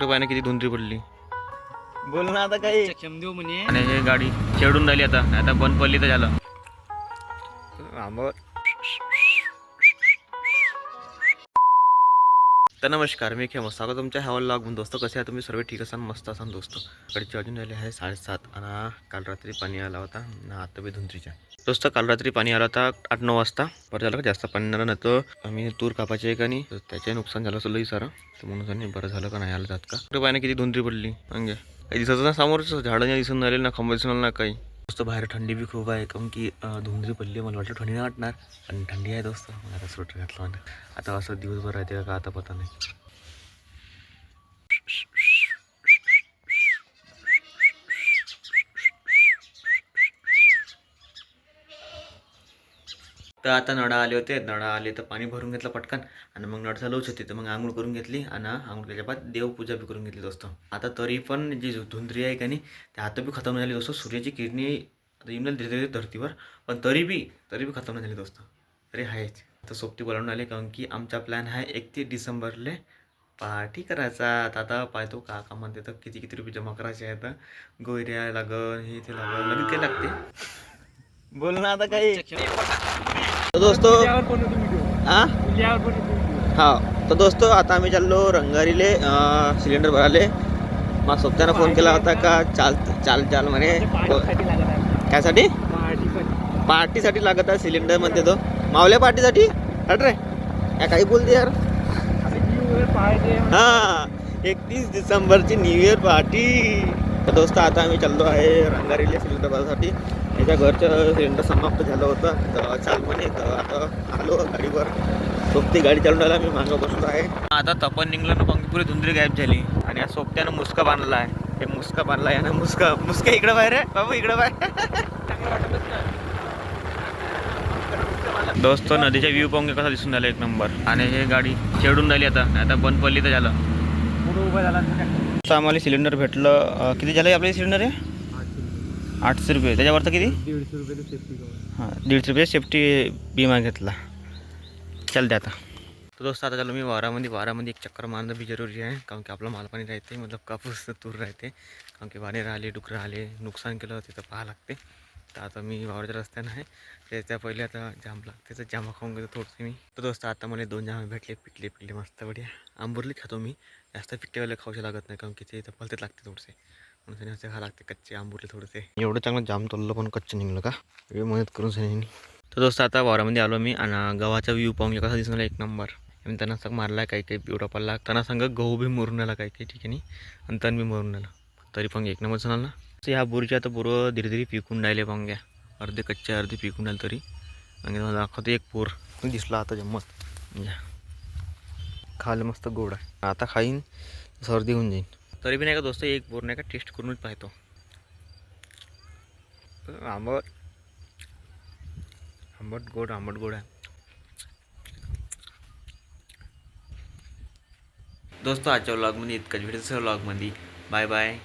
पायाने किती धुंदरी पडली? बोल ना आता काही. सक्षम देऊ म्हणे. आणि हे गाडी खेळून राहिली आता. आता बंद पडली तर झालं. आंबट. तर नमस्कार मी खेम स्वागत तुमच्या हॅवल लागून दोस्त कसे आहे तुम्ही? सर्व ठीक असाल? मस्त असाल दोस्त. कडचे अजून राहिले आहे साडेसात आणि काल रात्री पाणी आला होता ना आता बी धुंदरीच्या. दोस्त काल रात्री पाणी आला होता आठ नऊ वाजता. बरं झालं का जास्त पाणी आलं नाही तर आम्ही तूर कापायचे आहे का नाही तर त्याचे नुकसान झालं असं लई सारं. तर म्हणून बरं झालं का नाही आलं जात का? कुठं पाहिजे किती धुंदरी पडली. म्हणजे काही दिसत ना समोरच झाडं नाही दिसून राहिले ना खंब दिसून आलं ना काही. दोस्त बाहेर थंडी बी खूप आहे. काऊन की धुंदरी पडली मला वाटलं. थंडी नाही वाटणार आणि थंडी आहे दोस्त. मग आता स्वेटर घातलं आता असं दिवसभर राहते का आता पता नाही. तर आता नळा आले होते. नळा आले तर पाणी भरून घेतलं पटकन. आणि मग नळ चालूच होती. तर मग आंघोळ करून घेतली आणि आंघोळ केल्याच्या बाद देवपूजा बी करून घेतली दोस्त. आता तरी पण जी धुंदरी आहे का नाही ते आता बी खतम झाली दोस्त. सूर्याची किरणी आता येऊन धीरे धीरे धरतीवर पण तरी बी तरी बी खतम नाही झाली दोस्त. तरी आहेच. तर सोबती बोलावून आले कारण की आमचा प्लॅन आहे एकतीस डिसेंबरले पार्टी करायचा. तर आता पाहतो का का म्हणते तर किती किती रुपये जमा करायचे आहेत. गोयऱ्या लागन हे ते लागन लगेच ते लागते. बोल ना आता काही. तर दोस्तो हा हा तर दोस्तो आता आम्ही चाललो रंगारीले सिलेंडर भराले. मग सोबत्यानं फोन केला होता का चाल चाल चाल म्हणे. आहे कायसाठी? पार्टीसाठी. लागत आहे सिलेंडर म्हणते तो. मावल्या पार्टीसाठी? हट रे. या काही बोलते यार. हा एकतीस डिसेंबरची न्यू इयर पार्टी. तर दोस्त आता आम्ही चाललो आहे रंगारीले सिलेंडर भरासाठी. याच्या घरचं सिलेंडर समाप्त झालं होतं. तर चाल म्हणे तर आता आलो गाडीवर. सोबती गाडी चालून राहिला मी मागं बसलो आहे. आता तपन निघलं ना पंखी पुरी धुंदरी गायब झाली. आणि या सोबत्यानं मुसका बांधला आहे. हे मुसका बांधला आहे ना मुसका मुसका इकडं बाहेर आहे. बाबू इकडं बाहेर. दोस्त नदीचा व्ह्यू पाहून कसा दिसून राहिला एक नंबर आणि हे गाडी खेळून राहिली आता. आता बंद पडली तर झालं. पुढे उभा झाला. आम्हाला सिलेंडर भेटलं. किती झालं आपले सिलेंडर आहे आठशे रुपये. त्याच्यावरचं किती? दीडशे रुपये सेफ्टी हां दीडशे रुपये सेफ्टी बिमा घेतला. चल द्या आता. तर दोस्त आता चालू मी वारामध्ये. वारामध्ये एक चक्कर मारणं बी जरुरी आहे कारण की आपलं मालपाणी राहते मतलब कापूस तूर राहते. कारण की वाणे राहिले डुकरं आले नुकसान केलं तिथं पाहा लागते. तर आता मी वावरच्या रस्त्यानं आहे. त्याच्या पहिले आता जाम लागते तर जामा खाऊन घेतो थोडंसं मी. तर दोस्त आता मला दोन जाम भेटले पिकले पिकले मस्त बढिया. आंबुरली खातो मी. जास्त पिकलेवाले खाऊचे लागत नाही कारण की ते फलतेच लागते थोडेसे. म्हणून त्याने असे खा लागते कच्चे आंबुरले थोडेसे. एवढं चांगलं जाम तोललं पण कच्चं निघलं का? वेळ मदत करून सनी तर दोस्त आता वावरामध्ये आलो मी आणि गव्हाचा व्ह्यू पाहून कसा दिसून एक नंबर मी त्यांना संग मारला काही काही पिवडा पडला. त्यांना सांग गहू बी मरून आला काही काही ठिकाणी. आणि तण बी मरून आला. तरी पण एक नंबर झाला ना तर ह्या बोरीच्या आता पोरं धीरे धीरे पिकून राहिले पांग्या घ्या अर्धे कच्चे अर्धे पिकून राहिले तरी. म्हणजे आणि मला दाखवतो एक पोर दिसला आता जम्मत. घ्या खायला मस्त गोड आहे. आता खाईन सर्दी होऊन जाईन. तरी बी नाही का दोस्त एक बोर नाही का टेस्ट करूनच पाहतो. आंबट. आंबट गोड आंबट गोड आहे. दोस्त आजच्या व्लॉगमध्ये इतकंच. भेटत व्लॉगमध्ये बाय बाय